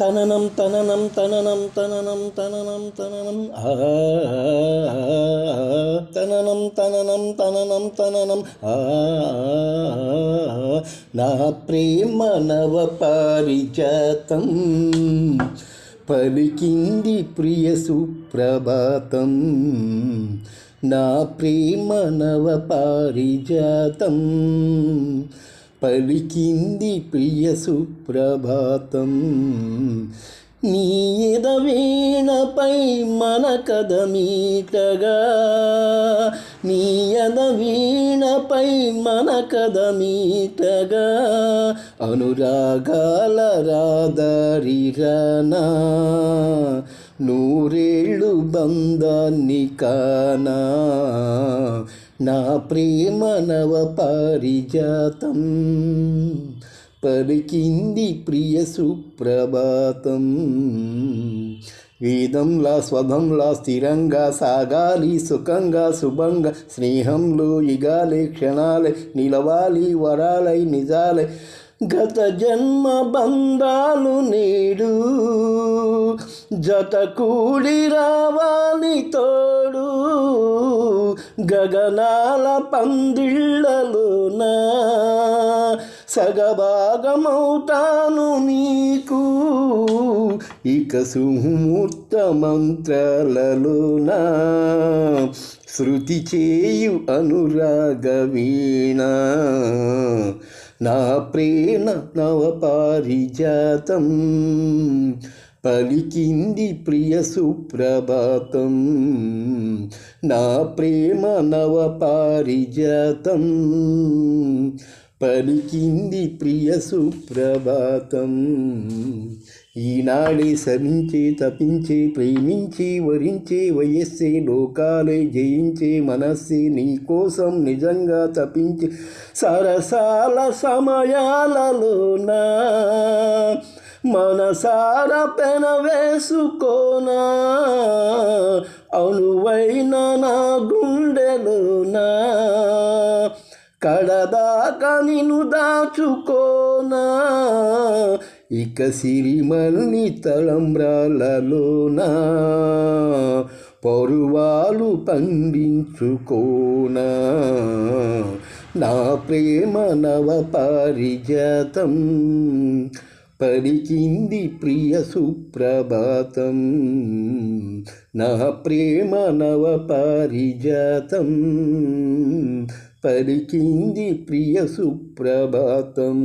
తననం తననం తననం తననం తననం తననం ఆ తననం తననం తననం తననం ఆ నా ప్రేమ నవ పారిజాతం పలికింది ప్రియ సుప్రభాతం. నా ప్రేమ నవ పారిజాతం పలికింది ప్రియ సుప్రభాతం. నీ ఎదవీణపై మన కదమీటగా నీ ఎదవీణపై మన కదమీటగా అనురాగాల రాదారిరానా. నూరేళ్ళు బంధాన్ని కానా. నా ప్రేమ నవ పారిజాతం పలికింది ప్రియ సుప్రభాతం. వేదంలా స్వధంలా స్థిరంగా సాగాలి సుఖంగా శుభంగా స్నేహంలో ఇగాలి క్షణాలే నిలవాలి వరాలై నిజాలై గత జన్మ బంధాలు నీడు జత కూడి రావాలి తోడు గగనాల పందిళ్ళలోనా సగభాగమవుతాను నీకు ఇక సుముహూర్త మంత్రాలలోనా శృతి చేయు అనురాగ వీణ నా ప్రేమ నవ పారిజాతం పలికింది ప్రియ సుప్రభాతం. నా ప్రేమ నవ పారిజాతం పలికింది ప్రియ సుప్రభాతం. ఈనాడే సరించే తపించే ప్రేమించి వరించే వయస్సే లోకాలే జయించే మనస్సే నీకోసం నిజంగా తపించే సరసాల సమయాలలోనా మనసార పెన వేసుకోనా అనువైన నా గుండెలోనా కడదాకా నిన్ను దాచుకోనా? ఇక సిరిమల్ని తలంబ్రాలలోనా? పరువాలు పండించుకోనా? నా ప్రేమ నవ పారిజాతం పలికింది ప్రియ సుప్రభాతం. నా ప్రేమ నవ పారిజాతం పలికింది ప్రియ సుప్రభాతం.